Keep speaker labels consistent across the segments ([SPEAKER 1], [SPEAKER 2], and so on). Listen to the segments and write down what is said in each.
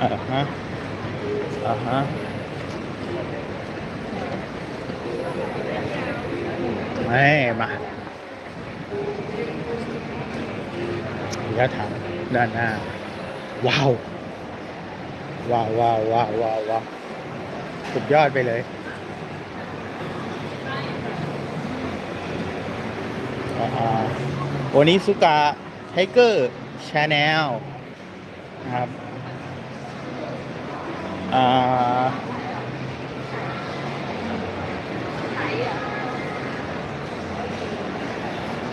[SPEAKER 1] อ่าฮะอ่าฮะไม่มาเดี๋ยวถามด้านหน้า ว้าว ว้าวว้าวว้าวว้าววาวสุดยอดไปเลยอ่าโอนิสุกะไทเกอร์ ชาแนลนะครับอ่า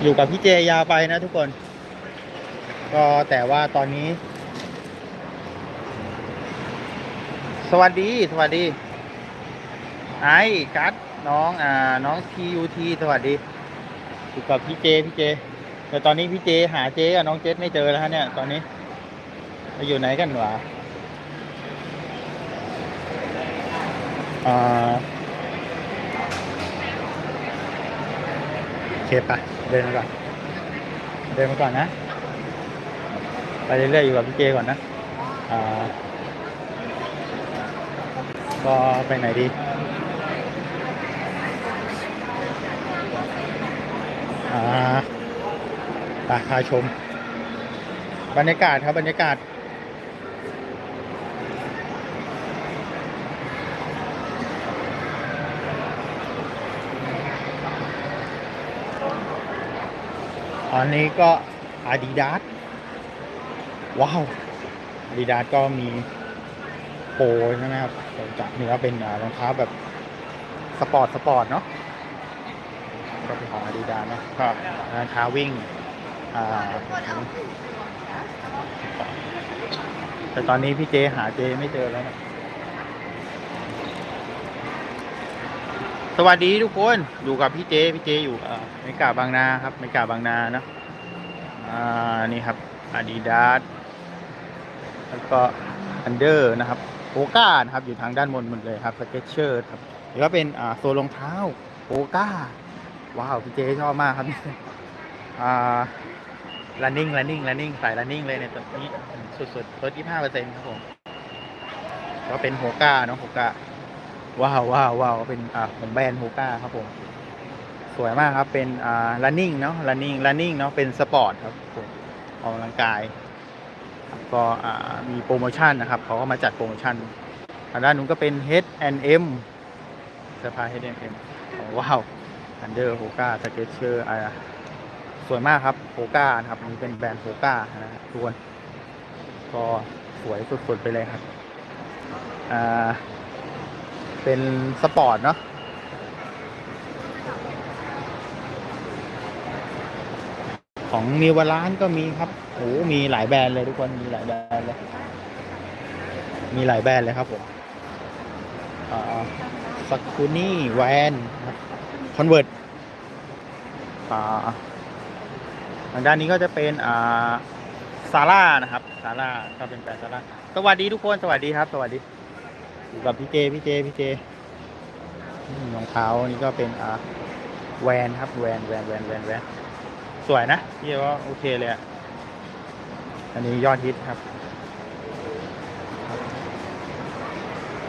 [SPEAKER 1] อยู่กับพี่เจยาวไปนะทุกคน ก็แต่ว่าตอนนี้ สวัสดี สวัสดี ไอ้กัดน้อง อ่า น้องทียูทีสวัสดี อยู่กับพี่เจ พี่เจ แต่ตอนนี้พี่เจหาเจกับน้องเจสไม่เจอแล้วฮะเนี่ยตอนนี้ไปอยู่ไหนกันวะอ่าโอเคปะเดินมาก่อนเดินมาก่อนนะ ไปเรื่อยๆอยู่กับพี่เจก่อนนะอ่าก็ไปไหนดี อ่า ไปพาชม บรรยากาศครับบรรยากาศ อันนี้ก็อาดิดาสว้าวอาดิดาสก็มีโปใช่ไหมครับจับนี่ก็เป็นรองเท้าแบบสปอร์ตสปอร์ตเนาะก็เป็นของอาดิดาสเนาะก็รองเท้าวิ่ง แต่ตอนนี้พี่เจหาเจไม่เจอแล้วนะสวัสดีทุกคนอยู่กับพี่เจพี่เจอยู่อ่าเมกาบางนาครับเมกาบางนาเนะอ่านี่ครับอาดิดาสแล้วก็อันเดอร์นะครับโอก้านะครับอยู่ทางด้านบนหมดเลยครับสเก็ตเชอร์ครับแล้วก็เป็นอ่าโซนรองเท้าโอก้าว้าวพี่เจชอบมากครับอ่า running running running สาย running เลยในตัวนี้สุดๆลด25เปอร์เซ็นต์ครับผม ก็เป็นโฮก้าเนาะโฮก้าว้าวว้าวว้าวเป็นอ่าของแบรนด์โฮก้าครับผม สวยมากครับ เป็นอ่า running เนาะ running running เนาะ เป็นสปอร์ตครับผมออกกำลังกาย ก็อ่ามีโปรโมชั่นนะครับ เขาก็มาจัดโปรโมชั่นทางด้านนู้นก็เป็น H&M เสื้อผ้า H&M ว้าวอันเดอร์โฮก้าสเก็ตเชอร์อ่า สวยมากครับโฮก้านะครับนี่เป็นแบรนด์โฮก้านะฮะทุกคนก็สวยสุดๆไปเลยครับอ่าเป็นสปอร์ตเนาะของนิวบาลานก็มีครับโอ้มีหลายแบรนด์เลยทุกคนมีหลายแบรนด์เลย มีหลายแบรนด์เลยครับผมอ่าสักคูนี่แวนครับคอนเวิร์ตอ่า ทางด้านนี้ก็จะเป็นอ่าซาร่านะครับซาร่าก็เป็นแบรนด์ซาร่าสวัสดีทุกคนสวัสดีครับ สวัสดีอยู่กับพี่เจพี่เจพี่เจรองเท้านี่ก็เป็นอ่าแวนครับแวนแวนแวนแวนแวนสวยนะพี่ว่าโอเคเลยอะอันนี้ยอดฮิตครับ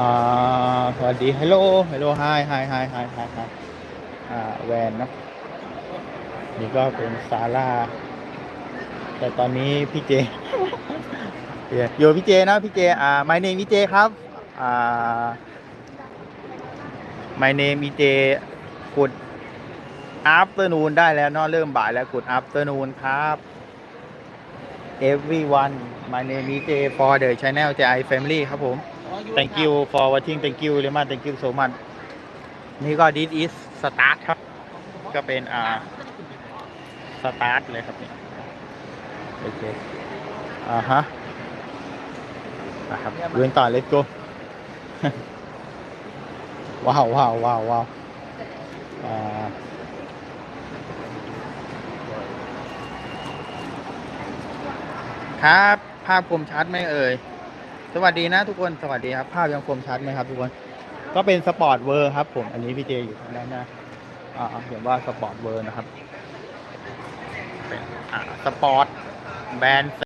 [SPEAKER 1] อ่าสวัสดีฮัลโหลฮัลโหลไฮไฮไฮไฮไฮไฮอ่าแวนเนะ นี่ก็เป็นซาร่าแต่ตอนนี้พี่เจอยู่พี่เจนะพี่เจอ่า my name พี่เจครับอ่า my name พี่เจกด afternoon ได้แล้วเนาะเริ่มบ่ายแล้วกด afternoon ครับ everyone my name พี่เจ for the channel JI family ครับผม thank you for watching thank you เลยมาก thank you so much นี่ก็ this is start ครับ ก็เป็นอ่า สตาร์ทเลยครับนี่โอเคอ่าฮะนะครับเดินต่อ let's go ว้าวว้าวว้าวว้าวอ่าครับ ภาพคมชัดไหมเอ่ย สวัสดีนะทุกคน สวัสดีครับ ภาพยังคมชัดไหมครับทุกคน ก็เป็นสปอร์ตเวอร์ครับผม อันนี้พี่เจอยู่ทางด้านหน้าอ่าเขียนว่าสปอร์ตเวอร์นะครับ เป็นอ่าสปอร์ตแบรนด์